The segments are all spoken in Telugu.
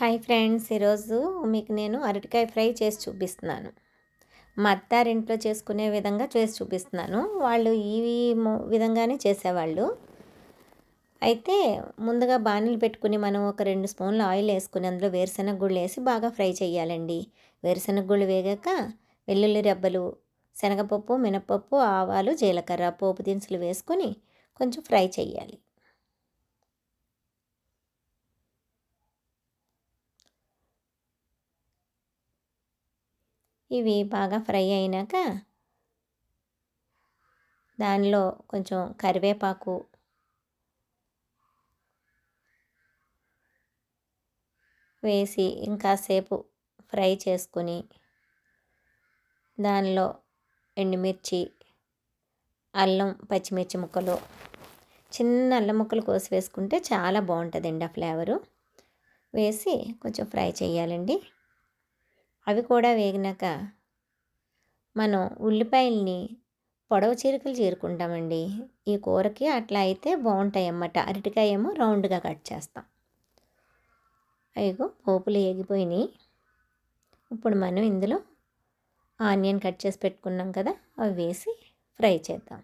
హాయ్ ఫ్రెండ్స్ ఈరోజు మీకు నేను అరటికాయ ఫ్రై చేసి చూపిస్తున్నాను. మా అత్తారింట్లో చేసుకునే విధంగా చేసి చూపిస్తున్నాను. వాళ్ళు ఈ విధంగానే చేసేవాళ్ళు. అయితే ముందుగా బాణీలు పెట్టుకుని మనం ఒక రెండు స్పూన్లు ఆయిల్ వేసుకుని అందులో వేరుశనగ గుళ్ళు వేసి బాగా ఫ్రై చేయాలండి. వేరుశనగ గుళ్ళు వేగాక వెల్లుల్లి రెబ్బలు శనగపప్పు మినపప్పు ఆవాలు జీలకర్ర పోపు దినుసులు వేసుకొని కొంచెం ఫ్రై చేయాలి. ఇవి బాగా ఫ్రై అయినాక దానిలో కొంచెం కరివేపాకు వేసి ఇంకాసేపు ఫ్రై చేసుకుని దానిలో ఎండుమిర్చి అల్లం పచ్చిమిర్చి ముక్కలు చిన్న అల్లం ముక్కలు కోసి వేసుకుంటే చాలా బాగుంటుందండి ఆ ఫ్లేవరు. వేసి కొంచెం ఫ్రై చేయాలండి. అవి కూడా వేగినాక మనం ఉల్లిపాయల్ని పొడవు చీరికలు చీరుకుంటామండి. ఈ కూరకి అట్లా అయితే బాగుంటాయి అన్నమాట అరటికాయ ఏమో రౌండ్గా కట్ చేస్తాం. అయ్యో పోపులు వేగిపోయినాయి ఇప్పుడు మనం ఇందులో ఆనియన్ కట్ చేసి పెట్టుకున్నాం కదా అవి వేసి ఫ్రై చేద్దాం.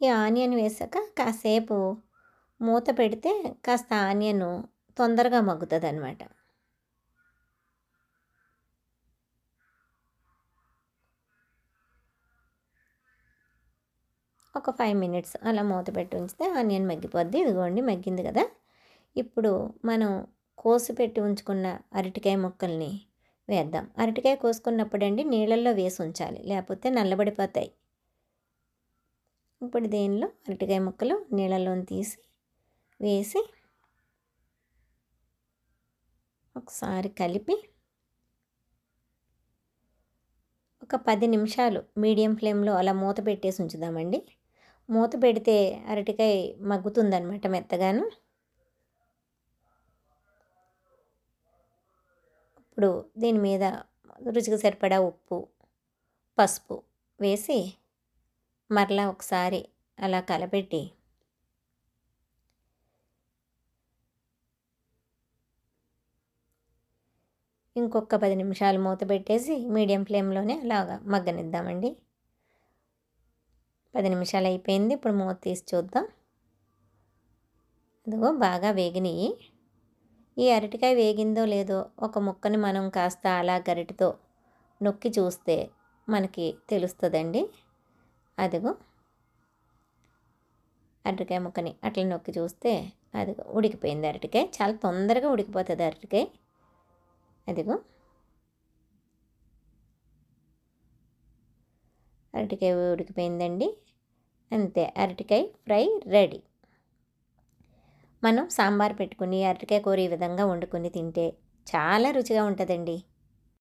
ఈ ఆనియన్ వేసాక కాసేపు మూత పెడితే కాస్త ఆనియను తొందరగా మగ్గుతుంది అనమాట ఒక ఫైవ్ మినిట్స్ అలా మూత పెట్టి ఉంచితే ఆనియన్ మగ్గిపోద్ది. ఇదిగోండి మగ్గింది కదా. ఇప్పుడు మనం కోసి పెట్టి ఉంచుకున్న అరటికాయ ముక్కల్ని వేద్దాం. అరటికాయ కోసుకున్నప్పుడు అండి నీళ్ళల్లో వేసి ఉంచాలి లేకపోతే నల్లబడిపోతాయి. ఇప్పుడు దేనిలో? అరటికాయ ముక్కలు నీళ్ళలోని తీసి వేసి ఒకసారి కలిపి ఒక పది నిమిషాలు మీడియం ఫ్లేమ్లో అలా మూత పెట్టేసి ఉంచుదామండి. మూత పెడితే అరటికాయ మగ్గుతుందనమాట మెత్తగాను. ఇప్పుడు దీని మీద రుచికి సరిపడా ఉప్పు పసుపు వేసి మరలా ఒకసారి అలా కలపెట్టి ఇంకొక పది నిమిషాలు మూత పెట్టేసి మీడియం ఫ్లేమ్లోనే అలాగా మగ్గనిద్దామండి. పది నిమిషాలు అయిపోయింది ఇప్పుడు మూత తీసి చూద్దాం. అదిగో బాగా వేగినాయి. ఈ అరటికాయ వేగిందో లేదో ఒక ముక్కని మనం కాస్త అలా గరిటతో నొక్కి చూస్తే మనకి తెలుస్తుందండి. అదిగో అరటికాయ ముక్కని అట్లా నొక్కి చూస్తే అదిగో ఉడికిపోయింది అరటికాయ. చాలా తొందరగా ఉడికిపోతుంది అరటికాయ. అరటికాయ ఉడికిపోయిందండి. అంతే అరటికాయ ఫ్రై రెడీ. మనం సాంబార్ పెట్టుకుని అరటికాయ కూర ఈ విధంగా వండుకొని తింటే చాలా రుచిగా ఉంటుందండి.